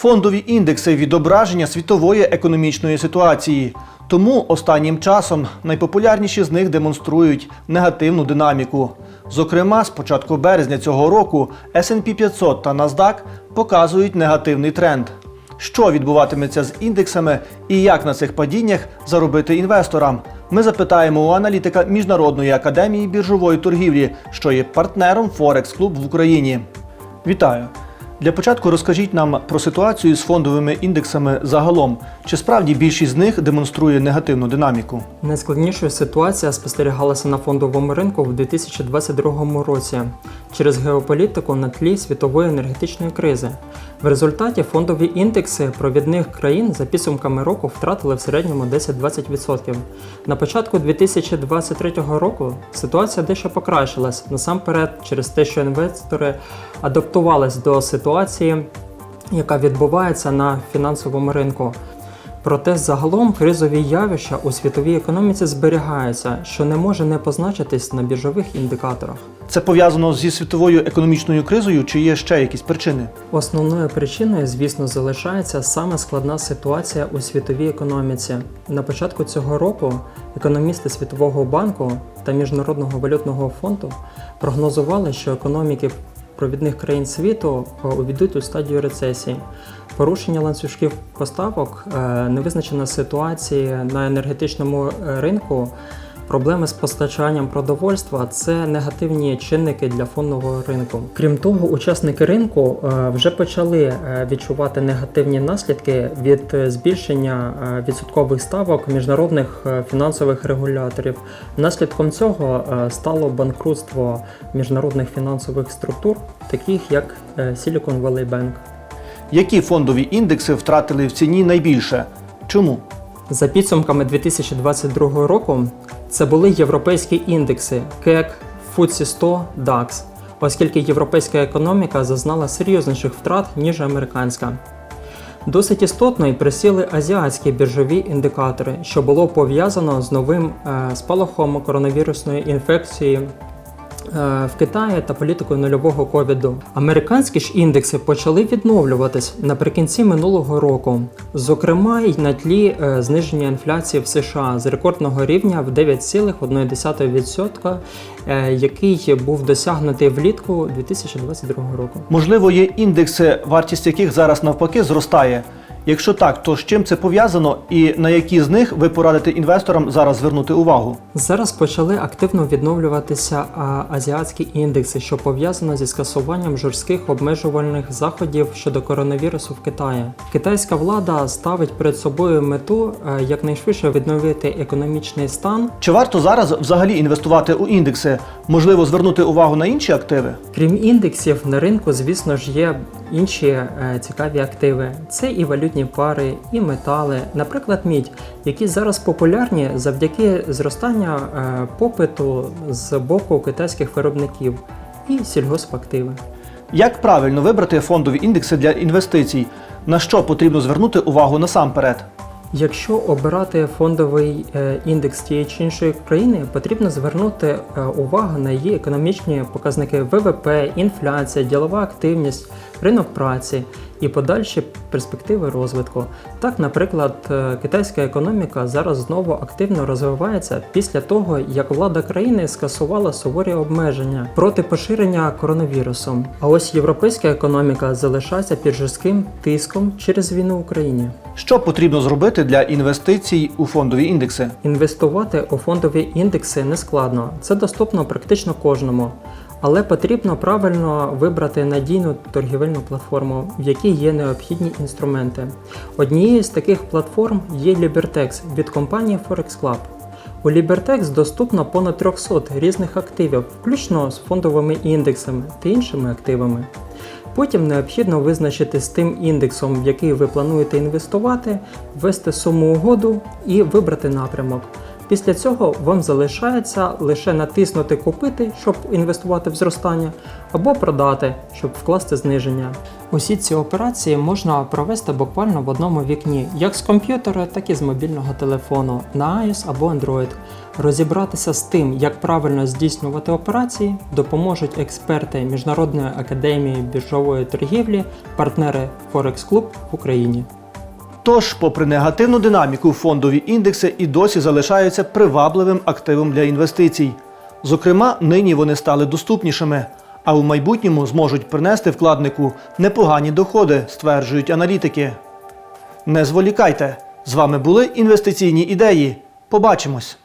Фондові індекси відображення світової економічної ситуації. Тому останнім часом найпопулярніші з них демонструють негативну динаміку. Зокрема, з початку березня цього року S&P 500 та NASDAQ показують негативний тренд. Що відбуватиметься з індексами і як на цих падіннях заробити інвесторам? Ми запитаємо у аналітика Міжнародної академії біржової торгівлі, що є партнером Форекс Клуб в Україні. Вітаю! Для початку розкажіть нам про ситуацію з фондовими індексами загалом. Чи справді більшість з них демонструє негативну динаміку? Найскладніша ситуація спостерігалася на фондовому ринку в 2022 році через геополітику на тлі світової енергетичної кризи. В результаті фондові індекси провідних країн за підсумками року втратили в середньому 10-20%. На початку 2023 року ситуація дещо покращилась насамперед через те, що інвестори адаптувались до ситуації, яка відбувається на фінансовому ринку. Проте загалом кризові явища у світовій економіці зберігаються, що не може не позначитись на біржових індикаторах. Це пов'язано зі світовою економічною кризою, чи є ще якісь причини? Основною причиною, звісно, залишається саме складна ситуація у світовій економіці. На початку цього року економісти Світового банку та Міжнародного валютного фонду прогнозували, що економіки провідних країн світу е, увійдуть у стадію рецесії. Порушення ланцюжків поставок, е, невизначена ситуація на енергетичному е, ринку. Проблеми з постачанням продовольства це негативні чинники для фондового ринку. Крім того, учасники ринку е, вже почали е, відчувати негативні наслідки від е, збільшення відсоткових ставок міжнародних фінансових регуляторів. Наслідком цього стало банкрутство міжнародних фінансових структур, таких як Silicon Valley Bank. Які фондові індекси втратили в ціні найбільше? Чому? За підсумками 2022 року це були європейські індекси КЕК, FTSE 100, DAX, оскільки європейська економіка зазнала серйозніших втрат, ніж американська. Досить істотно і присіли азіатські біржові індикатори, що було пов'язано з новим е, спалахом коронавірусної інфекції в Китаї та політикою нульового ковіду. Американські ж індекси почали відновлюватись наприкінці минулого року, зокрема й на тлі е, зниження інфляції в США з рекордного рівня в 9,1%, е, який був досягнутий влітку 2022 року. Можливо, є індекси, вартість яких зараз навпаки зростає. Якщо так, то з чим це пов'язано і на які з них ви порадите інвесторам зараз звернути увагу? Зараз почали активно відновлюватися азіатські індекси, що пов'язано зі скасуванням жорстких обмежувальних заходів щодо коронавірусу в Китаї. Китайська влада ставить перед собою мету е, якнайшвидше відновити економічний стан. Чи варто зараз взагалі інвестувати у індекси? Можливо, звернути увагу на інші активи? Крім індексів, на ринку, звісно ж, є інші е, цікаві активи. Це і валютні пари, і метали, наприклад, мідь, які зараз популярні завдяки зростанню е, попиту з боку китайських виробників і сільгоспактиви. Як правильно вибрати фондові індекси для інвестицій? На що потрібно звернути увагу насамперед? Якщо обирати фондовий е, індекс тієї чи іншої країни, потрібно звернути е, увагу на її економічні показники ВВП, інфляція, ділова активність, ринок праці і подальші перспективи розвитку. Так, наприклад, е, китайська економіка зараз знову активно розвивається після того, як влада країни скасувала суворі обмеження проти поширення коронавірусом. А ось європейська економіка залишається під жорстким тиском через війну в Україні. Що потрібно зробити для інвестицій у фондові індекси? Інвестувати у фондові індекси не складно, це доступно практично кожному. Але потрібно правильно вибрати надійну торгівельну платформу, в якій є необхідні інструменти. Однією з таких платформ є Libertex від компанії Forex Club. У Libertex доступно понад 300 різних активів, включно з фондовими індексами та іншими активами. Потім необхідно визначити з тим індексом, в який ви плануєте інвестувати, ввести суму угоду і вибрати напрямок. Після цього вам залишається лише натиснути купити, щоб інвестувати в зростання, або продати, щоб вкласти зниження. Усі ці операції можна провести буквально в одному вікні, як з комп'ютера, так і з мобільного телефону на iOS або Android. Розібратися з тим, як правильно здійснювати операції, допоможуть експерти Міжнародної академії біржової торгівлі, партнери Forex Club в Україні. Тож, попри негативну динаміку, фондові індекси і досі залишаються привабливим активом для інвестицій. Зокрема, нині вони стали доступнішими, а у майбутньому зможуть принести вкладнику непогані доходи, стверджують аналітики. Не зволікайте! З вами були інвестиційні ідеї. Побачимось!